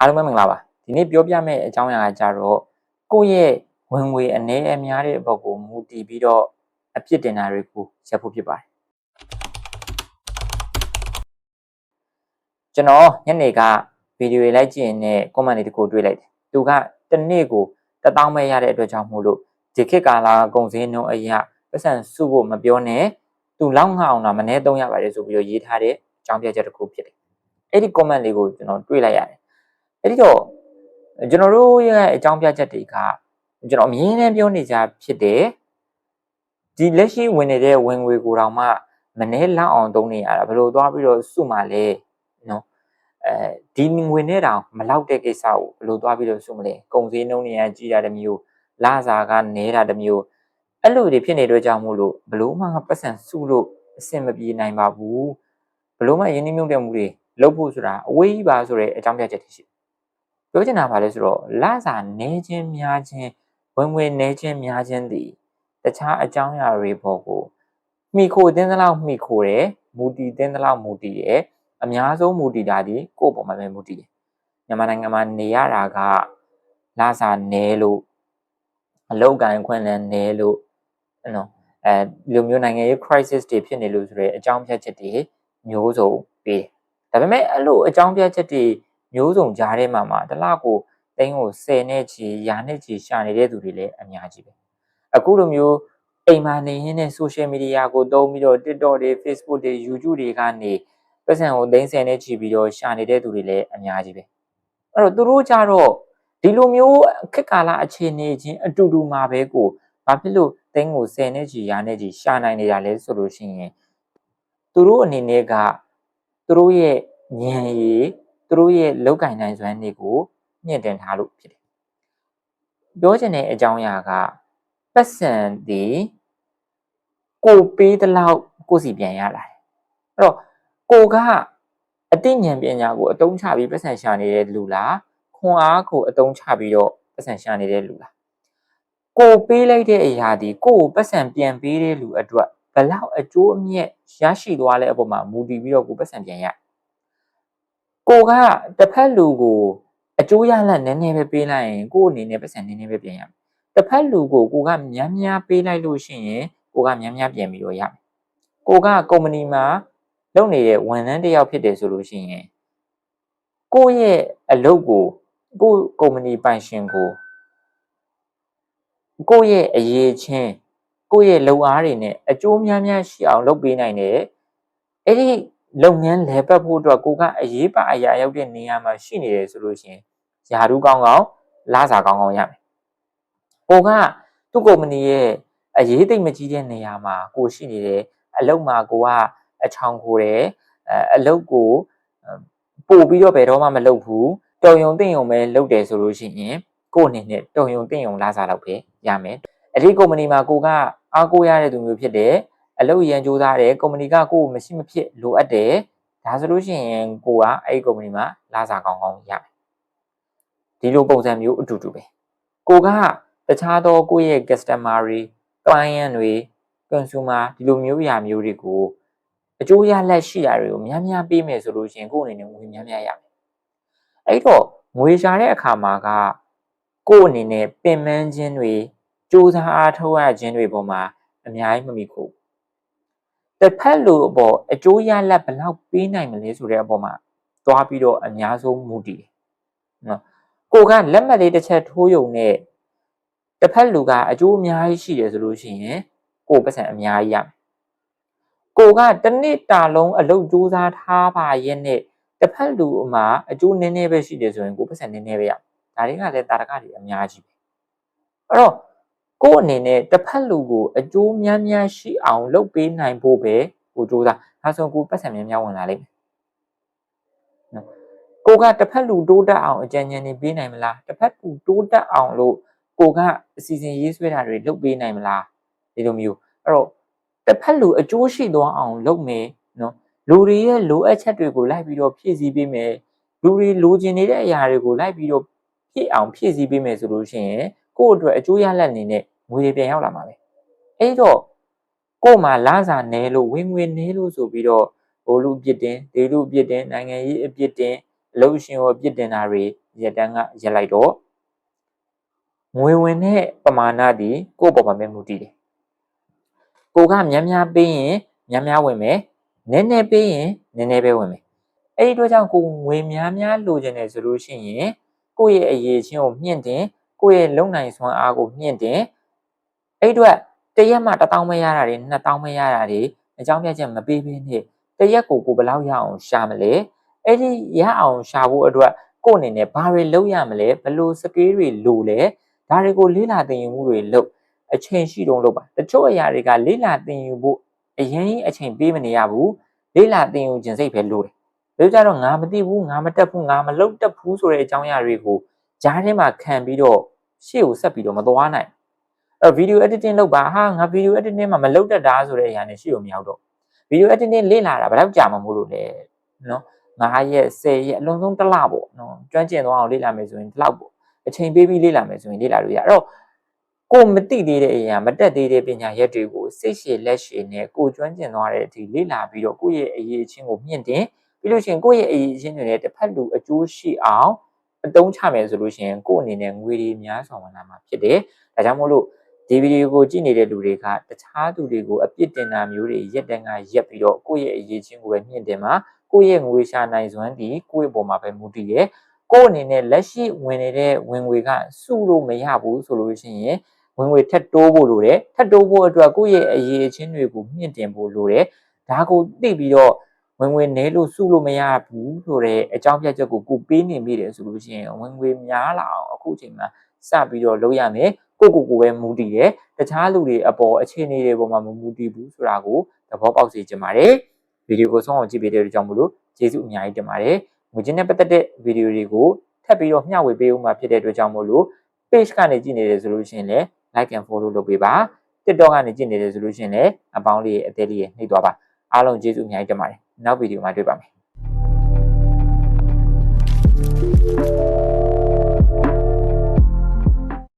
အားလုံးပဲမင်္ဂလာပါဒီနေ့ပြောပြမယ့်အကြောင်းအရာကကြတော့ကိုယ့်ရဲ့ဝင်ငွေအနေအများတဲ့အပေါ်ကိုမူတည်ပြီးတော့အပြစ်တင်တာတွေကိုရပ်ဖို့ဖြစ်ပါတယ်ကျွန်တော်ညနေကဗီဒီယိုတွေလိုက်ကြည့်ရင်လည်း comment တွေတကူတွေ့လိုက်တယ်သူကတစ်နေ့ကိုတစ်တောင်းပဲရတဲ့အတွက်ကြောင့်မို့လို့ဒီခေတ်ကာလကုန်စည်နှုန်းအရာပတ်စံစုဖို့မပြောနဲ့သူလောက်ငှအောင်တော့မနေ့300ပါတယ်ဆိုပြီးတော့ရေးထားတဲ့အကြောင်းပြချက်တစ်ခုဖြစ်တယ်အဲ့ဒီ comment လေးကိုကျွန်တော်တွေ့လိုက်ရတယ် အဲ့ဒီတော့ကျွန်တော်တို့ရဲ့အကြောင်းပြချက်တွေကကျွန်တော်အမြင်နဲ့ပြောနေကြဖြစ်တယ်ဒီလက်ရှိဝင်နေတဲ့ဝင်ငွေကိုတောင်မှမနှဲလောက်အောင်သုံးနေရတာဘယ်လိုသွားပြီးတော့စုမှလဲနော်အဲဒီငွေနဲ့တောင်မလောက်တဲ့ကိစ္စကိုဘယ်လိုသွားပြီးတော့စုမလဲကုန်စည်နှုန်းတွေကကြီးတာတမျိုးလာစာကနေတာတမျိုးအဲ့လိုတွေဖြစ်နေတဲ့ကြောင့်မို့လို့ဘလို့မှပတ်စံစုလို့အဆင်မပြေနိုင်ပါဘူးဘလို့မှယင်းနှိမ့်မြုပ်တဲ့မှုတွေလုပ်ဖို့ဆိုတာအဝေးကြီးပါဆိုတဲ့အကြောင်းပြချက်တွေရှိ ပြောချင်တာပါလဲဆိုတော့လာစာနေခြင်းများခြင်းဝင်ဝင်နေခြင်းများခြင်းသည်တခြားအကြောင်းအရာတွေပေါ်ကိုမိခိုတင်းသလောက်မိခိုတယ်မူတီတင်းသလောက်မူတီတယ်အများဆုံးမူတည်တာဒီကိုယ့်ပေါ်မှာပဲမူတည်တယ်မြန်မာနိုင်ငံမှာနေရတာကလာစာနဲလို့အလောက်ကန်ခွင့်လည်းနဲလို့နော်အဲဒီလိုမျိုးနိုင်ငံရေး crisis တွေဖြစ်နေလို့ဆိုရယ်အကြောင်းပြချက်တွေမျိုးစုံပေးဒါပေမဲ့အဲ့လိုအကြောင်းပြချက်တွေ မျိုးစုံကြားထဲမှာမှာတလားကိုတင်းကို10နဲ့ချီရာနဲ့ချီရှာနေတဲ့သူတွေလည်းအများကြီးပဲအခုလိုမျိုးအိမ်မှာနေရင်းနဲ့ social media ကိုသုံးပြီးတော့ TikTok တွေ Facebook တွေ YouTube တွေကနေပတ်စံကိုသိန်း10နဲ့ချီပြီးတော့ရှာနေတဲ့သူတွေလည်းအများကြီးပဲအဲ့တော့သူတို့ကြတော့ဒီလိုမျိုးခက်ကာလအခြေအနေချင်းအတူတူမှာပဲကိုဘာဖြစ်လို့သိန်းကို10နဲ့ချီရာနဲ့ချီရှာနိုင်နေတာလဲဆိုလို့ရှိရင်သူတို့အနေနဲ့ကသူတို့ရဲ့ဉာဏ်ရည် သူတို့ရဲ့လောက်ကင်နိုင်စွမ်းတွေကိုမြင့်တင်ထားလို့ဖြစ်တယ်ပြောချင်တဲ့အကြောင်းအရာကပတ်စံဒီကိုပေးတဲ့လောက်ကိုစီပြန်ရလာတယ်အဲ့တော့ကိုကအသိဉာဏ်ပညာကိုအတုံးချပြီးပတ်စံရှာနေတဲ့လူလားခွန်အားကိုအတုံးချပြီးတော့ပတ်စံရှာနေတဲ့လူလားကိုပေးလိုက်တဲ့အရာဒီကိုကိုပတ်စံပြန်ပေးတဲ့လူအတွက်ဘလောက်အကျိုးအမြတ်ရရှိသွားလဲအပေါ်မှာမူတည်ပြီးတော့ကိုပတ်စံပြန်ရ ကိုကတစ်ဖက်လူကိုအကျိုးရလတ်နည်းနည်းပဲပေးလိုက်ရင်ကို့အနေနဲ့ပတ်စံနည်းနည်းပဲပြန်ရမယ်တစ်ဖက်လူကိုကိုကများများပေးလိုက်လို့ရှိရင်ကိုကများများပြန်ပြီးတော့ရမယ်ကိုကကုမ္ပဏီမှာလုပ်နေတဲ့ဝန်ထမ်းတစ်ယောက်ဖြစ်တယ်ဆိုလို့ရှိရင်ကိုယ့်ရဲ့အလုပ်ကိုကိုယ့်ကုမ္ပဏီပိုင်ရှင်ကိုကိုယ့်ရဲ့အရေးချင်းကိုယ့်ရဲ့လုပ်အားတွေနဲ့အကျိုးများများရှိအောင်လုပ်ပေးနိုင်တယ်အဲ့ဒီ လုပ်ငန်းလဲပတ်ဖို့အတွက်ကိုကအရေးပါအရာရောက်တဲ့နေရာမှာရှိနေတယ်ဆိုလို့ရှိရင်ယာရုကောင်းကောင်းလာစာကောင်းကောင်းရမယ်ကိုကသူ့ကုမ္ပဏီရဲ့အရေးသိမ့်မကြီးတဲ့နေရာမှာကိုရှိနေတယ်အလုပ်မှာကိုကအချောင်ကိုတယ်အလုပ်ကိုပို့ပြီးတော့ဘယ်တော့မှမလုပ်ဘူးတုံယုံတင့်ယုံပဲလုပ်တယ်ဆိုလို့ရှိရင်ကို့အနေနဲ့တုံယုံတင့်ယုံလာစားတော့ပဲရမယ်အဲ့ဒီကုမ္ပဏီမှာကိုကအားကိုးရတဲ့သူမျိုးဖြစ်တယ် အလုပ်ရန်ကြိုးစားတယ်ကုမ္ပဏီကကိုကိုမရှိမဖြစ်လိုအပ်တယ်ဒါဆိုလို့ရှိရင်ကိုကအဲ့ဒီကုမ္ပဏီမှာလာစားကောင်းကောင်းရမယ်ဒီလိုပုံစံမျိုးအတူတူပဲကိုကတခြားသောကိုယ့်ရဲ့ customer တွေ client တွေ consumer ဒီလိုမျိုးအရာမျိုးတွေကိုအကျိုးရလက်ရှိတာတွေကိုများများပေးမယ်ဆိုလို့ရှိရင်ကိုယ့်အနေနဲ့ငွေများများရမယ်အဲ့တော့ငွေရှာတဲ့အခါမှာကကိုယ့်အနေနဲ့ပင်ပန်းခြင်းတွေစူးစမ်းအားထုတ်ရခြင်းတွေပေါ်မှာအများကြီးမမိခု တစ်ဖက်လူအပေါ်အကျိုးရလက်ဘယ်လောက်ပေးနိုင်မလဲဆိုတဲ့အပေါ်မှာသွားပြီးတော့အများဆုံးမူတည်နော်ကိုကလက်မှတ်လေးတစ်ချက်ထိုးယုံနဲ့တစ်ဖက်လူကအကျိုးအများကြီးရှိတယ်ဆိုလို့ရှိရင်ကိုပတ်စံအများကြီးရမယ်ကိုကတနစ်တာလုံးအလုပ်ကြိုးစားထားပါရဲ့နဲ့တစ်ဖက်လူမှာအကျိုးနည်းနည်းပဲရှိတယ်ဆိုရင်ကိုပတ်စံနည်းနည်းပဲရဒါတွေကလည်းတာရကတွေအများကြီးပဲအဲ့တော့ ကို့အနေနဲ့တစ်ဖက်လူကိုအကျိုးများများရှိအောင်လုပ်ပေးနိုင်ဖို့ပဲကိုကြိုးစားဒါဆိုကိုပတ်စံများများဝင်လာလိမ့်မယ်နော်ကိုကတစ်ဖက်လူတိုးတက်အောင်အကြံဉာဏ်တွေပေးနိုင်မလားတစ်ဖက်လူတိုးတက်အောင်လို့ကိုကအစီအစဉ်ရေးဆွဲတာတွေလုပ်ပေးနိုင်မလားဒီလိုမျိုးအဲ့တော့တစ်ဖက်လူအကျိုးရှိသွားအောင်လုပ်မယ်နော်လူတွေရဲ့လိုအပ်ချက်တွေကိုလိုက်ပြီးတော့ဖြည့်ဆည်းပေးမယ်လူတွေလိုချင်နေတဲ့အရာတွေကိုလိုက်ပြီးတော့ဖြည့်အောင်ဖြည့်ဆည်းပေးမယ်ဆိုလို့ရှိရင် ကိုယ့်အတွက်အကျိုးရလဒ်အနေနဲ့ငွေတွေပြန်ရောက်လာမှာပဲအဲ့တော့ကို့မှာလစာနဲလို့ဝင်ငွေနဲလို့ဆိုပြီးတော့ဟိုလူအပြစ်တင်ဒေလူအပြစ်တင်နိုင်ငံရေးအပြစ်တင်အလုပ်ရှင်ကိုအပြစ်တင်တာတွေရက်တန်းကရက်လိုက်တော့ငွေဝင်တဲ့ပမာဏဒီကိုယ့်ပေါ်မှာပဲမူတည်တယ်ကိုကများများပေးရင်များများဝင်မယ်နည်းနည်းပေးရင်နည်းနည်းပဲဝင်မယ်အဲ့ဒီအတွက်ကြောင့်ကိုငွေများများလိုချင်တယ်ဆိုလို့ရှိရင်ကိုယ့်ရဲ့အရေးချင်းကိုမြင့်တင် ကိုယ့်ရဲ့လုံနိုင်စွမ်းအားကိုမြင့်တင်အဲ့ဒီအတွက်တရက်မှ1000ပဲရတာတွေ2000ပဲရတာတွေအကြောင်းပြချက်မပေးဘဲနဲ့တရက်ကိုကိုဘယ်လောက်ရအောင်ရှာမလဲအဲ့ဒီရအောင်ရှာဖို့အတွက်ကိုယ့်အနေနဲ့ဘာတွေလုပ်ရမလဲဘယ်လိုစကေးတွေလိုလဲဒါတွေကိုလေးလာသင်ယူမှုတွေလုပ်အချိန်ရှိတုံးလုပ်ပါတချို့အရာတွေကလေးလာသင်ယူဖို့အရင်ကြီးအချိန်ပေးမနေရဘူးလေးလာသင်ယူခြင်းစိတ်ပဲလိုတယ်ဒါကြတော့ငါမသိဘူးငါမတက်ဘူးငါမလုပ်တတ်ဘူးဆိုတဲ့အကြောင်းအရာတွေကို ကြားထဲမှာခံပြီးတော့ရှေ့ကိုဆက်ပြီးတော့မသွားနိုင်အဲ့ video editing လုပ်ပါဟာငါ video editing မှာမလုပ်တတ်တာဆိုတဲ့အရာနဲ့ရှေ့ကိုမရောက်တော့ video editing လေ့လာတာဘယ်တော့ကြာမှမို့လို့လဲနော်9ရက်10ရက်အလုံးစုံတစ်လပေါ့နော်ကျွမ်းကျင်သွားအောင်လေ့လာမယ်ဆိုရင်ဒီလောက်ပေါ့အချိန်ပေးပြီးလေ့လာမယ်ဆိုရင်လေ့လာလို့ရအဲ့တော့ကိုမသိသေးတဲ့အရာမတက်သေးတဲ့ပညာရက်တွေကိုစိတ်ရှည်လက်ရှည်နဲ့ကိုကျွမ်းကျင်သွားတဲ့အထိလေ့လာပြီးတော့ကိုယ့်ရဲ့အရေးအချင်းကိုမြင့်တင်ပြီးလို့ရှိရင်ကိုယ့်ရဲ့အရေးအချင်းတွေလည်းတစ်ဖက်လူအကျိုးရှိအောင် အသုံးချမယ်ဆိုလို့ရှိရင်ကိုယ့်အနေနဲ့ငွေတွေများစွာဝင်လာမှာဖြစ်တယ်ဒါကြောင့်မို့လို့ဒီဗီဒီယိုကိုကြည့်နေတဲ့လူတွေကတခြားသူတွေကိုအပြစ်တင်တာမျိုးတွေရက်တန်းကရက်ပြီးတော့ကိုယ့်ရဲ့အရေးချင်းကိုပဲမြင့်တင်မှာကိုယ့်ရဲ့ငွေရှာနိုင်စွမ်းဒီကိုယ့်ရဲ့ပုံမှာပဲမူတည်ရဲကိုယ့်အနေနဲ့လက်ရှိဝင်နေတဲ့ဝင်ငွေကစုလို့မရဘူးဆိုလို့ရှိရင်ဝင်ငွေထက်တိုးဖို့လိုတယ်ထက်တိုးဖို့အတွက်ကိုယ့်ရဲ့အရေးချင်းတွေကိုမြင့်တင်ဖို့လိုတယ်ဒါကိုသိပြီးတော့ ဝင်ငွေနည်းလို့စုလို့မရဘူးဆိုတဲ့အကြောင်းပြချက်ကိုကိုပေးနေမိတယ်ဆိုလို့ရှိရင်ဝင်ငွေများလာအောင်အခုချိန်မှာစပြီးတော့လုပ်ရမယ်ကိုကိုကိုပဲမူတည်တယ်တခြားလူတွေအပေါ်အခြေအနေတွေပေါ်မှာမမူတည်ဘူးဆိုတာကိုသဘောပေါက်စေချင်ပါတယ်ဗီဒီယိုကိုဆုံးအောင်ကြည့်ပေးတဲ့အတွက်ကြောင့်မလို့ကျေးဇူးအများကြီးတင်ပါတယ်ငွေချင်းနဲ့ပတ်သက်တဲ့ဗီဒီယိုတွေကိုထပ်ပြီးတော့မျှဝေပေးဦးမှာဖြစ်တဲ့အတွက်ကြောင့်မလို့ page ကနေကြည့်နေတယ်ဆိုလို့ရှိရင်လည်း like and follow လုပ်ပေးပါ TikTok ကနေကြည့်နေတယ်ဆိုလို့ရှိရင်လည်းအပေါင်းလေးရဲ့အသေးလေးရဲ့နှိပ်သွားပါအားလုံးကျေးဇူးအများကြီးတင်ပါတယ် နောက်ဗီဒီယိုမှာတွေ့ပါမယ်။